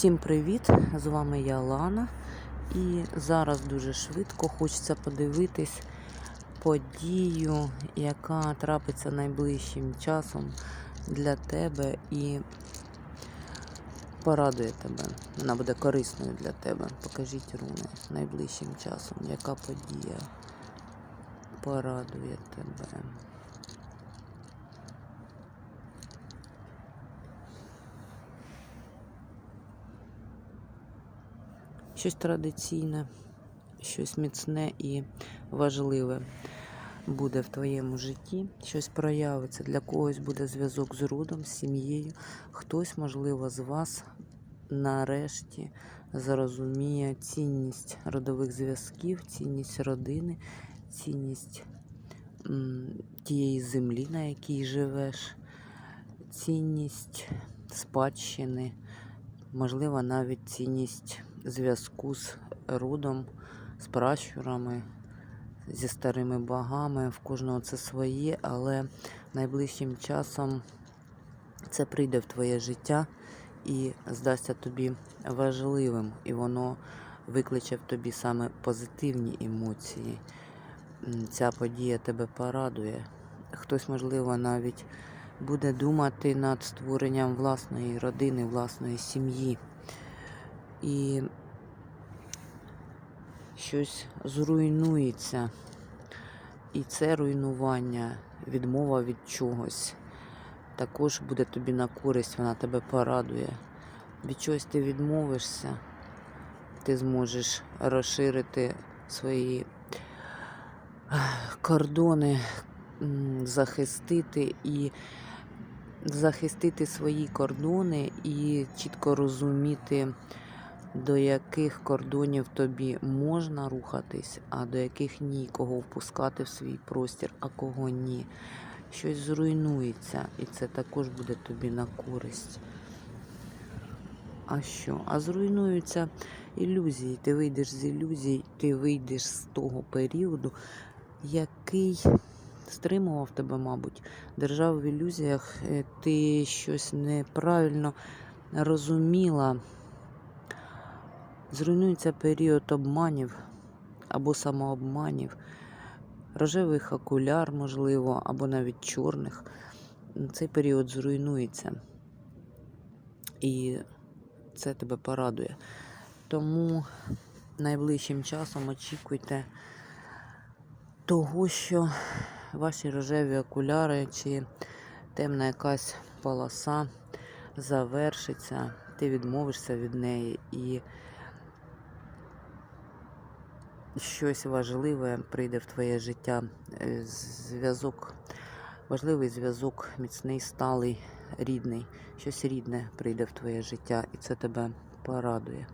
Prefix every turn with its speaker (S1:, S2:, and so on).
S1: Всім привіт! З вами я Лана. І зараз дуже швидко хочеться подивитись подію, яка трапиться найближчим часом для тебе і порадує тебе. Вона буде корисною для тебе. Покажіть руни найближчим часом, яка подія порадує тебе. Щось традиційне, щось міцне і важливе буде в твоєму житті, щось проявиться. Для когось буде зв'язок з родом, з сім'єю. Хтось, можливо, з вас нарешті зрозуміє цінність родових зв'язків, цінність родини, цінність тієї землі, на якій живеш, цінність спадщини, можливо, навіть цінність зв'язку з родом, з пращурами, зі старими богами. В кожного це своє, але найближчим часом це прийде в твоє життя і здасться тобі важливим, і воно викличе в тобі саме позитивні емоції. Ця подія тебе порадує. Хтось, можливо, навіть буде думати над створенням власної родини, власної сім'ї. І щось зруйнується. І це руйнування, відмова від чогось. Також буде тобі на користь, вона тебе порадує. Від чогось ти відмовишся, ти зможеш розширити свої кордони, захистити і захистити свої кордони і чітко розуміти, до яких кордонів тобі можна рухатись, а до яких ні, кого впускати в свій простір, а кого ні. Щось зруйнується, і це також буде тобі на користь. А що? А зруйнуються ілюзії. Ти вийдеш з ілюзій, ти вийдеш з того періоду, який стримував тебе, мабуть. Держава в ілюзіях, е, ти щось неправильно розуміла. Зруйнується період обманів або самообманів, рожевих окуляр, можливо, або навіть чорних. Цей період зруйнується. І це тебе порадує. Тому найближчим часом очікуйте того, що ваші рожеві окуляри чи темна якась полоса завершиться, ти відмовишся від неї і щось важливе прийде в твоє життя. Е, Зв'язок, важливий зв'язок, міцний, сталий, рідний. Щось рідне прийде в твоє життя, і це тебе порадує.